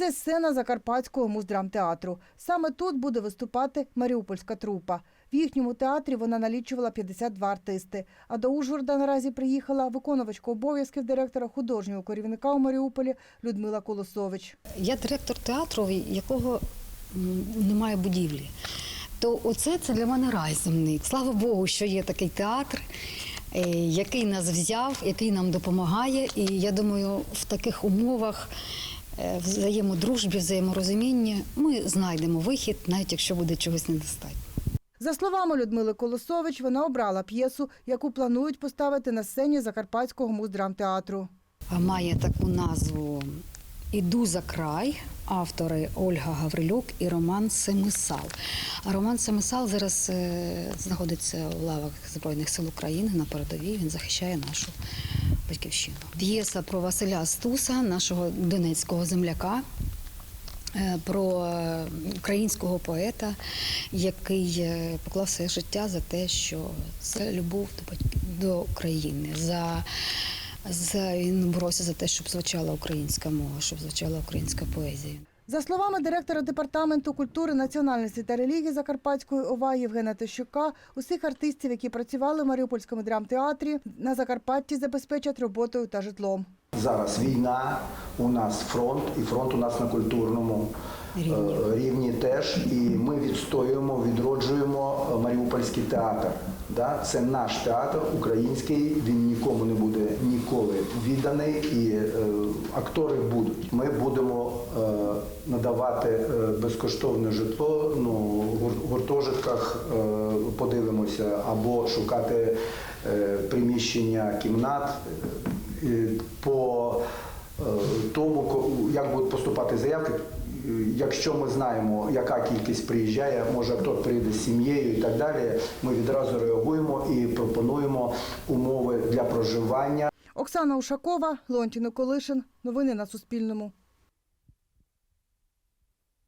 Це сцена Закарпатського муздрамтеатру. Саме тут буде виступати маріупольська трупа. В їхньому театрі вона налічувала 52 артисти. А до Ужгорода наразі приїхала виконувачка обов'язків директора художнього керівника у Маріуполі Людмила Колосович. Я директор театру, якого немає будівлі. То оце це для мене рай земний. Слава Богу, що є такий театр, е, який нас взяв, який нам допомагає. І я думаю, в таких умовах взаємодружбі, взаєморозуміння ми знайдемо вихід, навіть якщо буде чогось недостатньо. За словами Людмили Колосович, вона обрала п'єсу, яку планують поставити на сцені Закарпатського муздрамтеатру. Має таку назву Іду за край. Автори Ольга Гаврилюк і Роман Семисал. Роман Семисал зараз е, знаходиться в лавах Збройних сил України на передовій. Він захищає нашу батьківщину. П'єса про Василя Стуса, нашого донецького земляка. е, Про е, українського поета, який е, поклав своє життя за те, що це любов до до України, за за він боровся за те, щоб звучала українська мова, щоб звучала українська поезія. За словами директора департаменту культури, національності та релігії Закарпатської ОВА Євгена Тищука, усіх артистів, які працювали в Маріупольському драмтеатрі, на Закарпатті забезпечать роботою та житлом. Зараз війна, у нас фронт, і фронт у нас на культурному Рівні. е, рівні теж. І ми відстоюємо, відроджуємо Маріупольський театр. Да? Це наш театр український, він нікому не буде ніколи відданий, і е, актори будуть. Ми будемо надавати е, безкоштовне житло ну, в гур- гуртожитках, е, подивимося, або шукати е, приміщення кімнат. по тому, як будуть поступати заявки. Якщо ми знаємо, яка кількість приїжджає, може актор приїде з сім'єю і так далі, ми відразу реагуємо і пропонуємо умови для проживання. Оксана Ушакова, Леонтій Николишин. Новини на Суспільному.